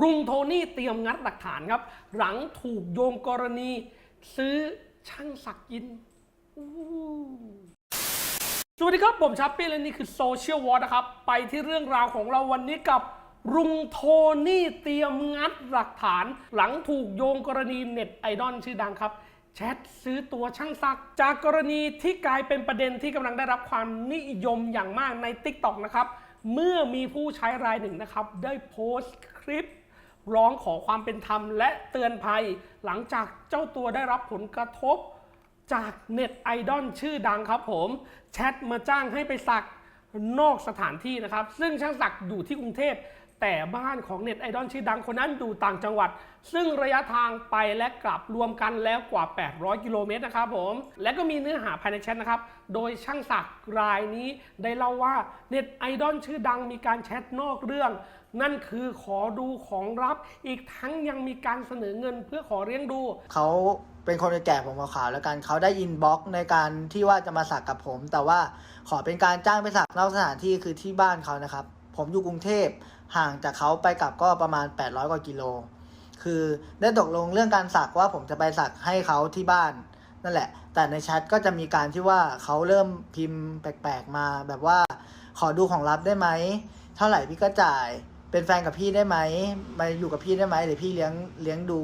รุงโทนี่เตรียมงัดหลักฐานครับ หลังถูกโยงกรณี ซื้อช่างสักยินสวัสดีครับ ผมชัปปี้และนี่คือโซเชียลวอร์นะครับ ไปที่เรื่องราวของเราวันนี้กับรุงโทนี่เตรียมงัดหลักฐาน หลังถูกโยงกรณีเน็ตไอดอลชื่อดังครับแชทซื้อตัวช่างซัก จากกรณีที่กลายเป็นประเด็นที่กำลังได้รับความนิยมอย่างมากใน t ิ k t o k นะครับ เมื่อมีผู้ใช้รายหนึ่งนะครับ ได้โพสต์คลิป ร้องขอความเป็นธรรมและเตือนภัย หลังจากเจ้าตัวได้รับผลกระทบ จากเน็ตไอดอลชื่อดังครับผมแชทมาจ้างให้ไปสักนอกสถานที่นะครับ ซึ่งช่างสักอยู่ที่กรุงเทพแต่บ้านของเน็ตไอดอลชื่อดังคนนั้นอยู่ต่างจังหวัด ซึ่งระยะทางไปและกลับรวมกันแล้วกว่า 800 กิโลเมตรนะครับผม และก็มีเนื้อหาภายในแชทนะครับ โดยช่างสักรายนี้ได้เล่าว่าเน็ตไอดอลชื่อดังมีการแชทนอกเรื่อง นั่นคือขอดูของลับ อีกทั้งยังมีการเสนอเงินเพื่อขอเลี้ยงดู เขาเป็นคนแก่ผมขาวๆแล้วกันเขาได้อินบ็อกในการที่ว่าจะมาสักกับผม แต่ว่าขอเป็นการจ้างไปสักนอกสถานที่คือที่บ้านเขานะครับ ผมอยู่กรุงเทพห่างจากเขาไปกลับก็ประมาณ 800กว่ากิโล คือได้ตกลงเรื่องการสักว่าผมจะไปสักให้เขาที่บ้านนั่นแหละ แต่ในแชทก็จะมีการที่ว่าเขาเริ่มพิมพ์แปลกๆมาแบบว่า ขอดูของลับได้ไหม เท่าไหร่พี่ก็จ่าย เป็นแฟนกับพี่ได้ไหมมาอยู่กับพี่ได้ไหมเดี๋ยวพี่เลี้ยงเลี้ยงดู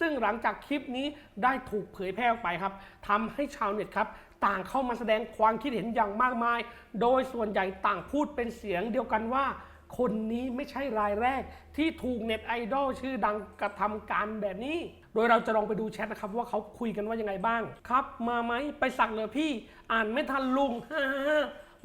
ซึ่งหลังจากคลิปนี้ได้ถูกเผยแพร่ออกไปครับทำให้ชาวเน็ตครับ ต่างเข้ามาแสดงความคิดเห็นอย่างมากมาย โดยส่วนใหญ่ต่างพูดเป็นเสียงเดียวกันว่า คนนี้ไม่ใช่รายแรก ที่ถูกเน็ตไอดอลชื่อดังกระทำการแบบนี้ โดยเราจะลองไปดูแชทนะครับว่าเขาคุยกันว่ายังไงบ้าง ครับ มาไหมไปสักเลยพี่ อ่านไม่ทันลุงฮ่า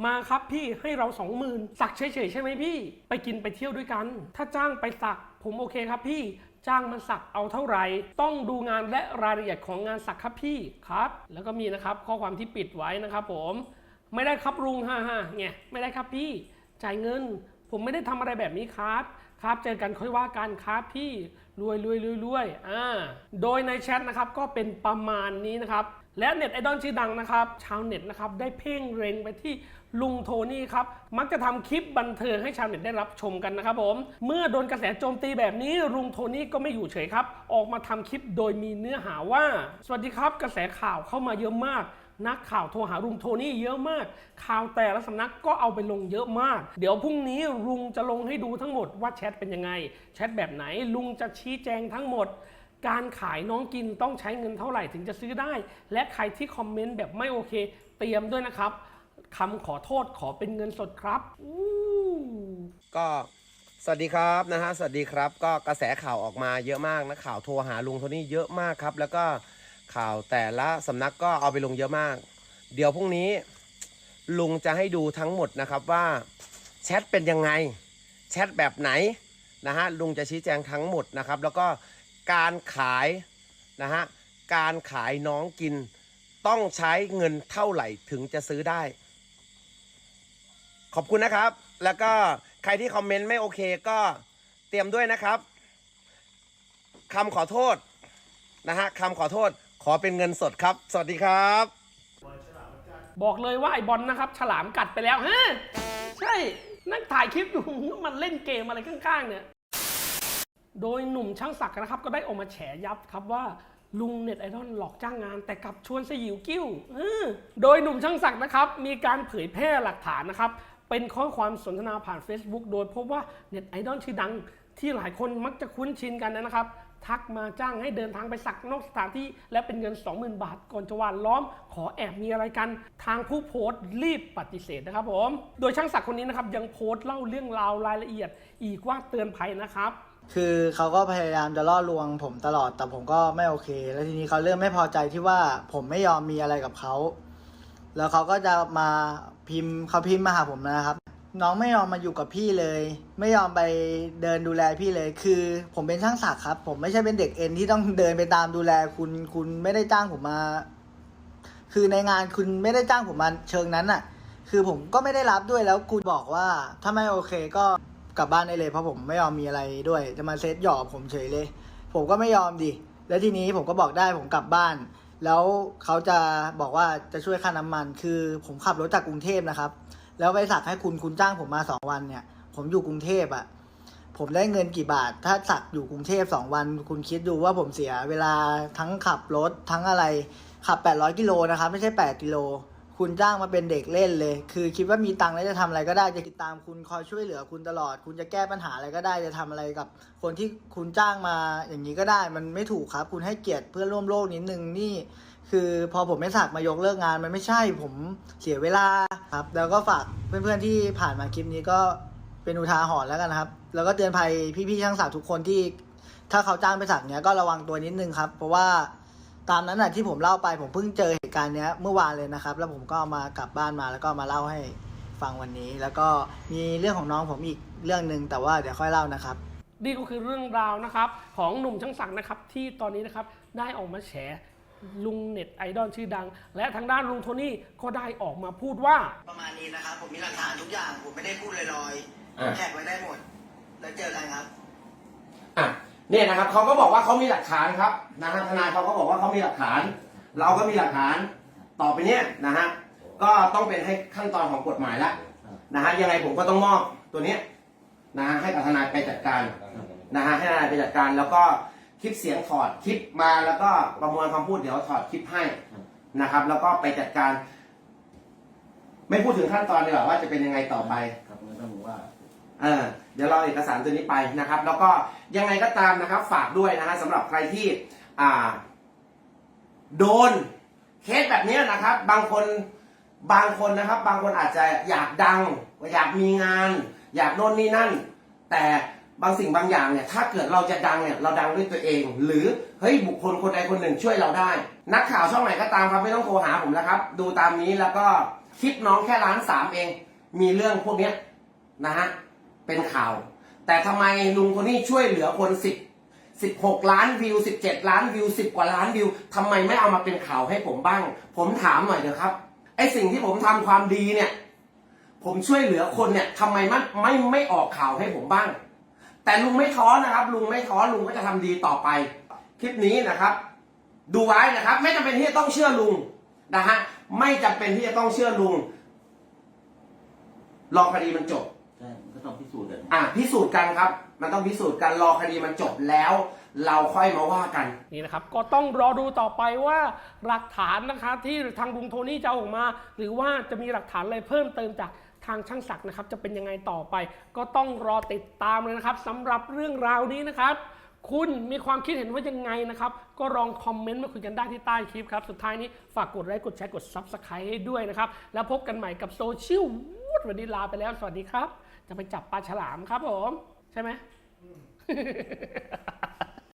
มาครับพี่ให้เราสองหมื่นสักเฉยๆใช่ไหมพี่ ไปกินไปเที่ยวด้วยกัน ถ้าจ้างไปสัก ผมโอเคครับพี่ จ้างมันสักเอาเท่าไหร่ ต้องดูงานและรายละเอียดของงานสักครับพี่ครับ แล้วก็มีนะครับข้อความที่ปิดไว้นะครับ ผม ไม่ได้ครับลุงฮ่าฮ่าเนี่ยไม่ได้ครับพี่ จ่ายเงิน ผมไม่ได้ทำอะไรแบบนี้ครับ ครับเจอกันค่อยว่ากันครับพี่รวยรวยรวยรวยอ่าโดยในแชทนะครับก็เป็นประมาณนี้นะครับ และเน็ตไอดอลชื่อดังนะครับ ชาวเน็ตนะครับได้เพ่งเร็งไปที่ลุงโทนี่ครับ มักจะทำคลิปบันเทิงให้ชาวเน็ตได้รับชมกันนะครับผม เมื่อโดนกระแสโจมตีแบบนี้ลุงโทนี่ก็ไม่อยู่เฉยครับ ออกมาทำคลิปโดยมีเนื้อหาว่า สวัสดีครับกระแสข่าวเข้ามาเยอะมาก นักข่าวโทรหาลุงโทนี่เยอะมาก ข่าวแต่ละสำนักก็เอาไปลงเยอะมาก เดี๋ยวพรุ่งนี้ลุงจะลงให้ดูทั้งหมดว่าแชทเป็นยังไง แชทแบบไหนลุงจะชี้แจงทั้งหมด การขายน้องกินต้องใช้เงินเท่าไหร่ถึงจะซื้อได้ และใครที่คอมเมนต์แบบไม่โอเค เตรียมด้วยนะครับคำขอโทษขอเป็นเงินสดครับอู้ก็สวัสดีครับนะฮะสวัสดีครับ ก็กระแสข่าวออกมาเยอะมากนะข่าวโทรหาลุงโทนี่เยอะมากครับ แล้วก็ ข่าวแต่ละสำนักก็เอาไปลงเยอะมาก เดี๋ยวพรุ่งนี้ลุงจะให้ดูทั้งหมดนะครับว่าแชทเป็นยังไง แชทแบบไหนนะฮะลุงจะชี้แจงทั้งหมดนะครับ แล้วก็การขายนะฮะการขายน้องกิน ต้องใช้เงินเท่าไหร่ถึงจะซื้อได้ ขอบคุณนะครับ แล้วก็ใครที่คอมเมนต์ไม่โอเคก็เตรียมด้วยนะครับคำขอโทษนะฮะคำขอโทษ ขอเป็นเงินสดครับ สวัสดีครับ บอกเลยว่าไอบอลนะครับ ฉลามกัดไปแล้วฮะใช่ นั่งถ่ายคลิปอยู่ มันเล่นเกมอะไรข้างๆ เนี่ย โดยหนุ่มช่างศักดิ์นะครับ ก็ได้ออกมาแฉยับครับว่าลุงเน็ตไอดอลหลอกจ้างงาน แต่กลับชวนสยิวกิ้วโดยหนุ่มช่างศักดิ์นะครับ มีการเผยแพร่หลักฐานนะครับ เป็นข้อความสนทนาผ่าน Facebook โดยพบว่าเน็ตไอดอลชื่อดัง ที่หลายคนมักจะคุ้นชินกันนะครับ ทักมาจ้างให้เดินทางไปสักนอกสถานที่ และเป็นเงิน 20,000 บาท ก่อนจะวานล้อม ขอแอบมีอะไรกัน ทางผู้โพสต์รีบปฏิเสธนะครับผม โดยช่างศักคนนี้นะครับยังโพสต์เล่าเรื่องราวรายละเอียด อีกว่าเตือนภัยนะครับคือเขาก็พยายามจะล่อลวงผมตลอดแต่ผมก็ไม่โอเค แล้วทีนี้เขาเริ่มไม่พอใจที่ว่าผมไม่ยอมมีอะไรกับเขา แล้วเขาก็จะมาพิมพ์เขาพิมพ์มาหาผมนะครับ น้องไม่ยอมมาอยู่กับพี่เลย ไม่ยอมไปเดินดูแลพี่เลย คือ ผมเป็นช่างศักดิ์ครับ ผมไม่ใช่เป็นเด็กเอ็นที่ต้องเดินไปตามดูแลคุณคุณไม่ได้จ้างผมมา คือในงานคุณไม่ได้จ้างผมมาเชิงนั้นน่ะ คือผมก็ไม่ได้รับด้วยแล้วคุณบอกว่า ถ้าไม่โอเคก็กลับบ้านได้เลยเพราะผมไม่ยอมมีอะไรด้วย จะมาเซตหยอกผมเฉยเลย ผมก็ไม่ยอมดิแล้วทีนี้ผมก็บอกได้ผมกลับบ้าน แล้วเขาจะบอกว่าจะช่วยค่าน้ำมัน คือผมขับรถจากกรุงเทพนะครับ แล้วไปสักให้คุณคุณจ้างผมมาสองวันเนี่ย ผมอยู่กรุงเทพอะ่ะ ผมได้เงินกี่บาท ถ้าสักอยู่กรุงเทพสองวัน คุณคิดดูว่าผมเสียเวลาทั้งขับรถทั้งอะไรขับ 800กิโลนะครับไม่ใช่ 8กิโล คุณจ้างมาเป็นเด็กเล่นเลย คือคิดว่ามีตังค์แล้วจะทำอะไรก็ได้ จะติดตามคุณคอยช่วยเหลือคุณตลอด คุณจะแก้ปัญหาอะไรก็ได้ จะทำอะไรกับ คนที่คุณจ้างมาอย่างนี้ก็ได้ มันไม่ถูกครับ คุณให้เกียรติเพื่อนร่วมโลกนิดนึงนี่ คือพอผมไม่สักมายกเลิกงาน มันไม่ใช่ผมเสียเวลาครับ แล้วก็ฝากเพื่อนๆที่ผ่านมาคลิปนี้ก็เป็นอุทาหรณ์แล้วกันนะครับ แล้วก็เตือนภัยพี่ๆช่างสักทุกคนที่ ถ้าเขาจ้างไปสักเนี้ยก็ระวังตัวนิดนึงครับ เพราะว่า ตามนั้นน่ะที่ผมเล่าไปผมเพิ่งเจอเหตุการณ์เนี้ยเมื่อวานเลยนะครับ แล้วผมก็เอามากลับบ้านมาแล้วก็มาเล่าให้ฟังวันนี้ แล้วก็มีเรื่องของน้องผมอีกเรื่องหนึ่งแต่ว่าเดี๋ยวค่อยเล่านะครับ นี่ก็คือเรื่องราวนะครับ ของหนุ่มช่างศักดิ์นะครับ ที่ตอนนี้นะครับได้ออกมาแฉลุงเน็ตไอดอลชื่อดัง และทางด้านลุงโทนี่ก็ได้ออกมาพูดว่า ประมาณนี้นะครับ ผมมีหลักฐานทุกอย่าง ผมไม่ได้พูดลอยอ่าๆแท็กไว้ได้หมด แล้วเจอกันครับ อะ เนี่ยนะครับเขาก็บอกว่าเขามีหลักฐานครับนะฮะทนายเขาก็บอกว่าเขามีหลักฐาน เราก็มีหลักฐานต่อไปเนี้ยนะฮะก็ต้องเป็นให้ขั้นตอนของกฎหมายละนะฮะยังไงผมก็ต้องมอบตัวเนี้ยนะฮะให้กับทนายไปจัดการนะฮะให้ทนายไปจัดการแล้วก็คลิปเสียงถอดคลิปมาแล้วก็ประมวลคำพูดเดี๋ยวถอดคลิปให้นะครับ แล้วก็ไปจัดการ ไม่พูดถึงขั้นตอนดีกว่าว่าจะเป็นยังไงต่อไปครับไม่ต้องว่า เออเดี๋ยวเรอเอกสารตัวนี้ไปนะครับ แล้วก็ยังไงก็ตามนะครับ ฝากด้วยนะฮะสำหรับใครที่อ่า โดนเคสแบบนี้นะครับ บางคนบางคนนะครับ บางคนอาจจะอยากดัง อยากมีงาน อยากโน่นนี่นั่น แต่บางสิ่งบางอย่างเนี่ย ถ้าเกิดเราจะดังเนี่ย เราดังด้วยตัวเอง หรือเฮ้ยบุคคลคนใดคนหนึ่งช่วยเราได้ นักข่าวช่องไหนก็ตามครับไม่ต้องโทรหาผมแล้วครับ ดูตามนี้แล้วก็คลิปน้องแค่ล้านสามเอง มีเรื่องพวกนี้นะฮะ เป็นข่าว แต่ทำไมลุงคนนี้ช่วยเหลือคนสิบสิบหกล้านวิวสิบเจ็ดล้านวิวสิบกว่าล้านวิวทำไมไม่เอามาเป็นข่าวให้ผมบ้าง ผมถามหน่อยเถอะครับไอสิ่งที่ผมทำความดีเนี่ย ผมช่วยเหลือคนเนี่ยทำไมมันไม่ไม่ออกข่าวให้ผมบ้าง แต่ลุงไม่ท้อนะครับ ลุงไม่ท้อลุงก็จะทำดีต่อไป คลิปนี้นะครับ ดูไว้นะครับ ไม่จำเป็นที่จะต้องเชื่อลุงนะฮะไม่จำเป็นที่จะต้องเชื่อลุงรอคดีมันจบ ก็ต้องพิสูจน์กันอะพิสูจน์กันครับ มันต้องพิสูจน์กันรอคดีมันจบแล้ว เราค่อยมาว่ากันนี่นะครับ ก็ต้องรอดูต่อไปว่าหลักฐานนะคะที่ทางลุงโทนี่จะเอาออกมา หรือว่าจะมีหลักฐานอะไรเพิ่มเติมจากทางช่างศักดิ์นะครับ จะเป็นยังไงต่อไป ก็ต้องรอติดตามเลยนะครับสำหรับเรื่องราวนี้นะครับ คุณมีความคิดเห็นว่ายังไงนะครับ ก็ลองคอมเมนต์มาคุยกันได้ที่ใต้คลิปครับ สุดท้ายนี้ฝากกดไลค์กดแชร์กด Subscribe ให้ด้วยนะครับ แล้วพบกันใหม่กับโซเชียลวูดวันนี้ลาไปแล้ว สวัสดีครับ จะไปจับปลาฉลามครับผม ใช่ไหม